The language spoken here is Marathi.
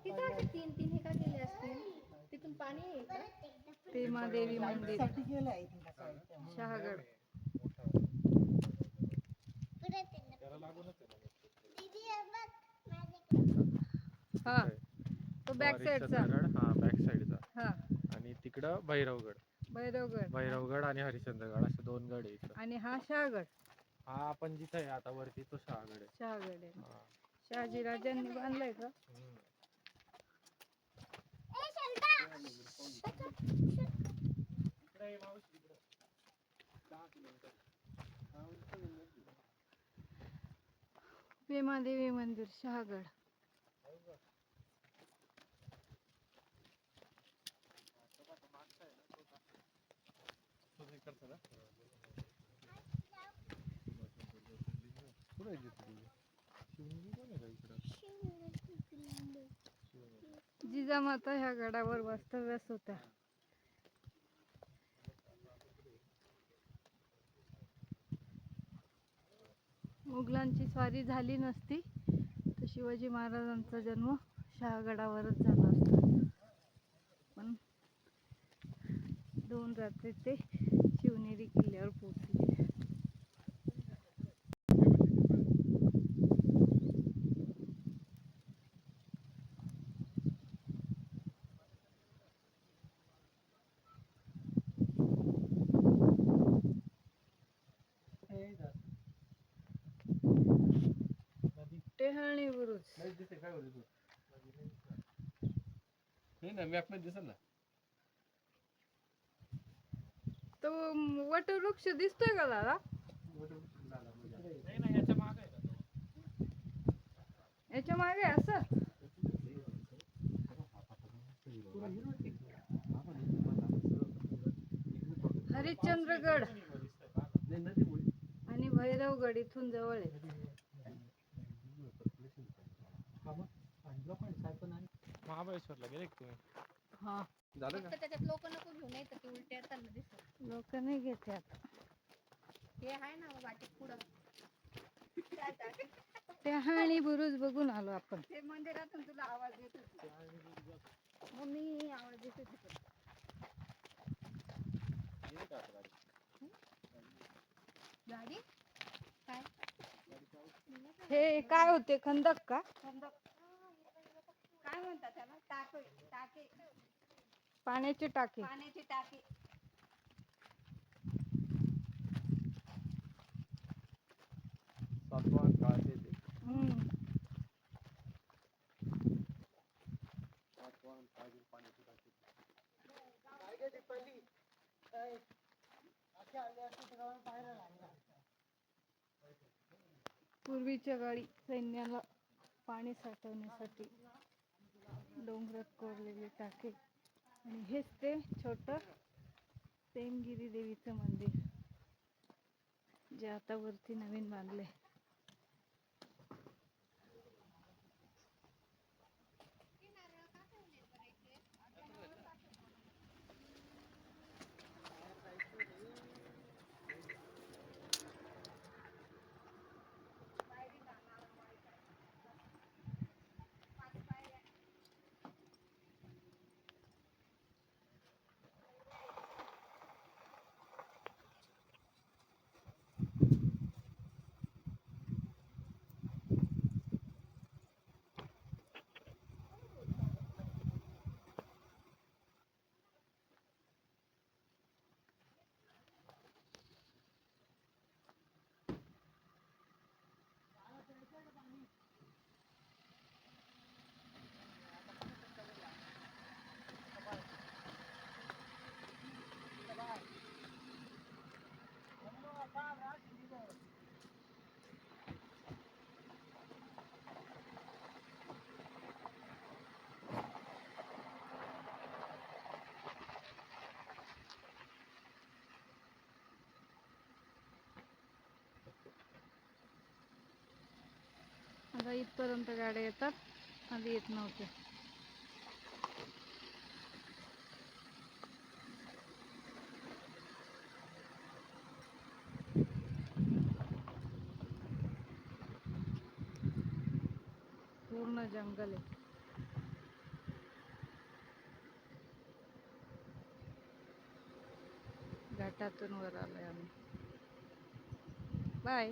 तिथे असे तीन तीन हे का केले असतील. तिथून पाणी येईल का? मंदिर. केलंय तिला साहित्य. शहागड. हा तो बॅक साईडचा हा बॅक साईडचा हा. आणि तिकडं भैरवगड. भैरवगड. भैरवगड आणि हरिश्चंद्रगड असे दोन गड आहे इकडं. आणि हा शहागड. हा आपण जिथं आहे आता वरती तो शहागड आहे. शहागड आहे. हा. शहाजी राजांनी बांधलाय का? हम्म. भीमादेवी मंदिर शहागड. ती? आहे का इकडं? जिजामाता ह्या गडावर वास्तव्यास होत्या मुघलांची स्वारी झाली नसती तर शिवाजी महाराजांचा जन्म शहागडावरच झाला असता पण दोन रात्री ते शिवनेरी किल्ल्यावर पोहोचले हे जा. टेहळणी बुरुज. नाही दिसते काय बोलतो तू? नाही ना मॅपमध्ये दिसेल ना. तो वटवृक्ष दिसतोय का दादा? नाही ना याच्या मागे आहे. याच्या मागे असं हरिश्चंद्रगड आणि भैरवगड इथून जवळ आहे. महाबळेश्वरला गेले का तुम्ही? हा. झालं का? फक्त त्याच्यात लोक नको घेऊन येतं ते उलटे येताना दिसत लोक नाही घेते आता हे आहे ना वाटेत पुढं. टेहळणी बुरुज बघून आलो आपण. ते मंदिरातून तुला आवाज़ येत होती. मग मी आवाज़ येत होती. गाडी? काय हे काय होते खंदक का? खंदक. काय म्हणतात त्याला टाके टाके पाण्याचे टाके पाण्याची टाकी सातवाहन काळाचे ते हम्म. सातवाहन काळातील पाण्याची टाकी काय गं ती पहिली? काय? अशी आली असती तर गावाला बाहेर लागला असता. पूर्वीच्या काळी सैन्याला पाणी साठवण्यासाठी डोंगरात कोरलेले टाके. आणि हेच ते छोटं सेमगिरी देवीचं मंदिर जे आता वरती नवीन बांधले बघा इथपर्यंत गाड्या येतात. आधी येत नव्हत्या पूर्ण जंगल आहे. घाटातून वर आलोय आम्ही. बाय